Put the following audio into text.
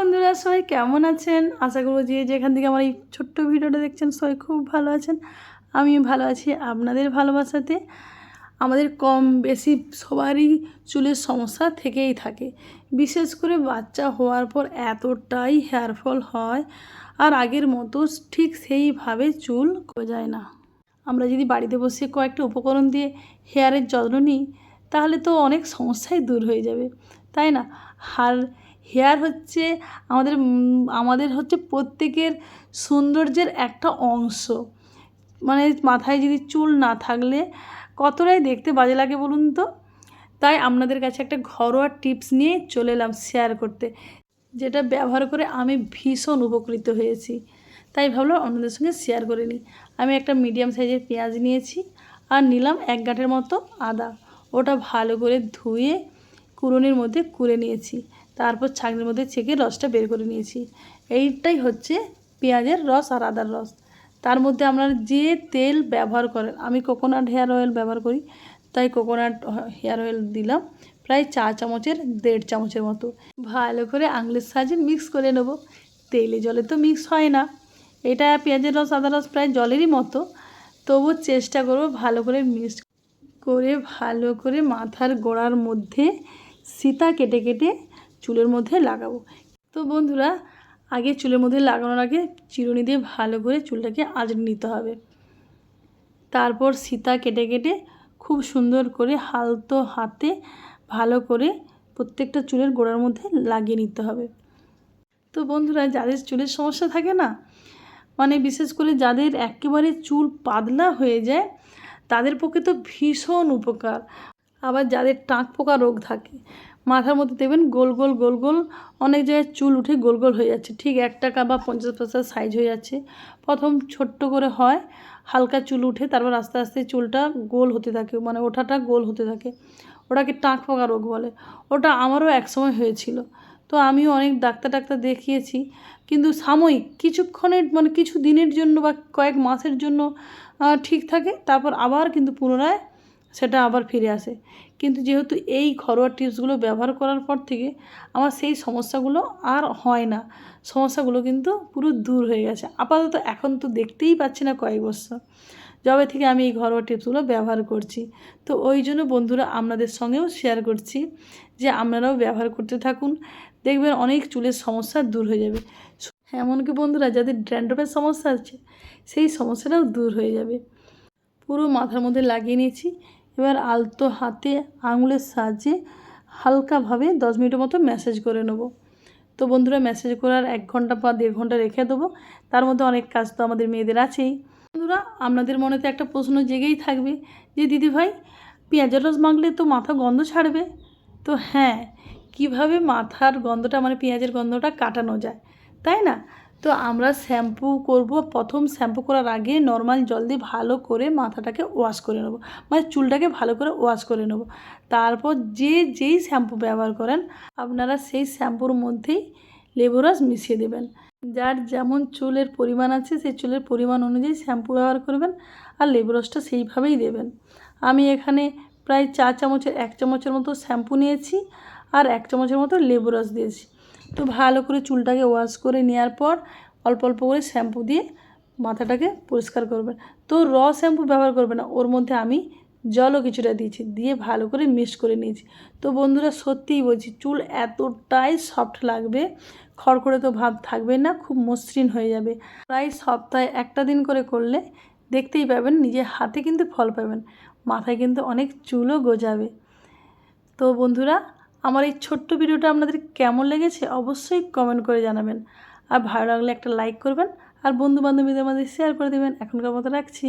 বন্ধুরা, সবাই কেমন আছেন? আশা করব যে যেখান থেকে আমার এই ছোট্ট ভিডিওটা দেখছেন, সবাই খুব ভালো আছেন। আমি ভালো আছি আপনাদের ভালোবাসাতে। আমাদের কম বেশি সবারই চুলের সমস্যা থেকেই থাকে। বিশেষ করে বাচ্চা হওয়ার পর এতটাই হেয়ার ফল হয় আর আগের মতো ঠিক সেইভাবে চুল গজায় না। আমরা যদি বাড়িতে বসে কয়েকটা উপকরণ দিয়ে হেয়ারের যত্ন নিই, তাহলে তো অনেক সমস্যাই দূর হয়ে যাবে, তাই না? আর হেয়ার হচ্ছে আমাদের আমাদের হচ্ছে প্রত্যেকের সৌন্দর্যের একটা অংশ। মানে মাথায় যদি চুল না থাকলে কতটাই দেখতে বাজে লাগে বলুন তো? তাই আপনাদের কাছে একটা ঘরোয়া টিপস নিয়ে চলে এলাম শেয়ার করতে, যেটা ব্যবহার করে আমি ভীষণ উপকৃত হয়েছি। তাই ভাবলাম আপনাদের সঙ্গে শেয়ার করে নিই। আমি একটা মিডিয়াম সাইজের পেঁয়াজ নিয়েছি আর নিলাম এক গাঁটের মতো আদা। ওটা ভালো করে ধুয়ে কুড়নির মধ্যে কুড়ে নিয়েছি। তারপর ছাঁকনির মধ্যে ছেঁকে রসটা বের করে নিয়েছি। এইটাই হচ্ছে পেঁয়াজের রস আর আদার রস। তার মধ্যে আপনারা যে তেল ব্যবহার করেন, আমি কোকোনাট হেয়ার অয়েল ব্যবহার করি, তাই কোকোনাট হেয়ার অয়েল দিলাম প্রায় চা চামচের, দেড় চামচের মতো। ভালো করে আঙুলের সাহায্যে মিক্স করে নেব। তেলে জলে তো মিক্স হয় না। এটা পেঁয়াজের রস আদা রস প্রায় জলেরই মতো। তবু চেষ্টা করব ভালো করে মিক্স করে, ভালো করে মাথার গোড়ার মধ্যে সীতা কেটে কেটে চুলের মধ্যে লাগাবো। তো বন্ধুরা, আগে চুলের মধ্যে লাগানোর আগে চিরুনি দিয়ে ভালো করে চুলটাকে আঁচড়ে নিতে হবে। তারপর সীতা কেটে কেটে খুব সুন্দর করে হালতো হাতে ভালো করে প্রত্যেকটা চুলের গোড়ার মধ্যে লাগিয়ে নিতে হবে। তো বন্ধুরা, যাদের চুলের সমস্যা থাকে না মানে বিশেষ করে যাদের একেবারে চুল পাতলা হয়ে যায়, তাদের পক্ষে তো ভীষণ উপকার। আবার যাদের টাক পোকা রোগ থাকে, মাথার মধ্যে দেখবেন গোল গোল গোল গোল অনেক জায়গায় চুল উঠে গোল গোল হয়ে যাচ্ছে। ঠিক এক টাকা বা পঞ্চাশ পয়সা সাইজ হয়ে যাচ্ছে। প্রথম ছোট্ট করে হয়, হালকা চুল উঠে তারপর আস্তে আস্তে চুলটা গোল হতে থাকে মানে ওঠাটা গোল হতে থাকে। ওটাকে টাক পোকা রোগ বলে। ওটা আমারও একসময় হয়েছিল। তো আমিও অনেক ডাক্তার ডাক্তার দেখিয়েছি, কিন্তু সাময়িক কিছুক্ষণের মানে কিছু দিনের জন্য বা কয়েক মাসের জন্য ঠিক থাকে, তারপর আবার কিন্তু পুনরায় সেটা আবার ফিরে আসে। কিন্তু যেহেতু এই ঘরোয়া টিপসগুলো ব্যবহার করার পর থেকে আমার সেই সমস্যাগুলো আর হয় না। সমস্যাগুলো কিন্তু পুরো দূর হয়ে গেছে। আপাতত এখন তো দেখতেই পাচ্ছি না কয়েক বছর যবে থেকে আমি এই ঘরোয়া টিপসগুলো ব্যবহার করছি। তো ওই জন্য বন্ধুরা আপনাদের সঙ্গেও শেয়ার করছি যে আপনারাও ব্যবহার করতে থাকুন, দেখবেন অনেক চুলের সমস্যা দূর হয়ে যাবে। এমনকি বন্ধুরা যাদের ড্র্যান্ড্রফের সমস্যা আছে, সেই সমস্যাটাও দূর হয়ে যাবে। পুরো মাথার মধ্যে লাগিয়ে নিয়েছি। এবার আলতো হাতে আঙুলের সাহায্যে হালকাভাবে দশ মিনিটের মতো ম্যাসেজ করে নেব। তো বন্ধুরা মেসেজ করার এক ঘণ্টা বা দেড় ঘণ্টা রেখে দেবো। তার মধ্যে অনেক কাজ তো আমাদের মেয়েদের আছেই। বন্ধুরা, আপনাদের মনেতে একটা প্রশ্ন জেগেই থাকবে যে দিদি ভাই পেঁয়াজের রস মাখলে তো মাথা গন্ধ ছাড়বে? তো হ্যাঁ কীভাবে মাথার গন্ধটা মানে পেঁয়াজের গন্ধটা কাটানো যায়? তাই না? তো আমরা শ্যাম্পু করব। প্রথম শ্যাম্পু করার আগে নর্মাল জল দিয়ে ভালো করে মাথাটাকে ওয়াশ করে নেব। মানে চুলটাকে ভালো করে ওয়াশ করে নেব। তারপর যে যেই শ্যাম্পু ব্যবহার করেন, আপনারা সেই শ্যাম্পুর মধ্যেই লেবু রস মিশিয়ে দেবেন। যার যেমন চুলের পরিমাণ আছে, সেই চুলের পরিমাণ অনুযায়ী শ্যাম্পু ব্যবহার করবেন আর লেবু রসটা সেইভাবেই দেবেন। আমি এখানে প্রায় চা চামচের এক চামচের মতো শ্যাম্পু নিয়েছি আর এক চামচের মতো লেবু রস দিয়েছি। তো ভালো করে চুলটাকে ওয়াশ করে নেওয়ার পর অল্প অল্প করে শ্যাম্পু দিয়ে মাথাটাকে পরিষ্কার করবেন। তো র শ্যাম্পু ব্যবহার করবে না, ওর মধ্যে আমি জলও কিছুটা দিয়েছি, দিয়ে ভালো করে মিক্স করে নিয়েছি। তো বন্ধুরা, সত্যিই বলছি, চুল এতটাই সফট লাগবে, খড়খড়ে তো ভাব থাকবে না, খুব মসৃণ হয়ে যাবে। প্রায় সপ্তাহে একটা দিন করে করলে দেখতেই পাবেন, নিজের হাতে কিন্তু ফল পাবেন, মাথায় কিন্তু অনেক চুলও গজাবে। তো বন্ধুরা আমার এই ছোট্ট ভিডিওটা আপনাদের কেমন লেগেছে অবশ্যই কমেন্ট করে জানাবেন। আর ভালো লাগলে একটা লাইক করবেন, আর বন্ধু বান্ধবীদের মধ্যে শেয়ার করে দেবেন। এখনকার মতো রাখছি।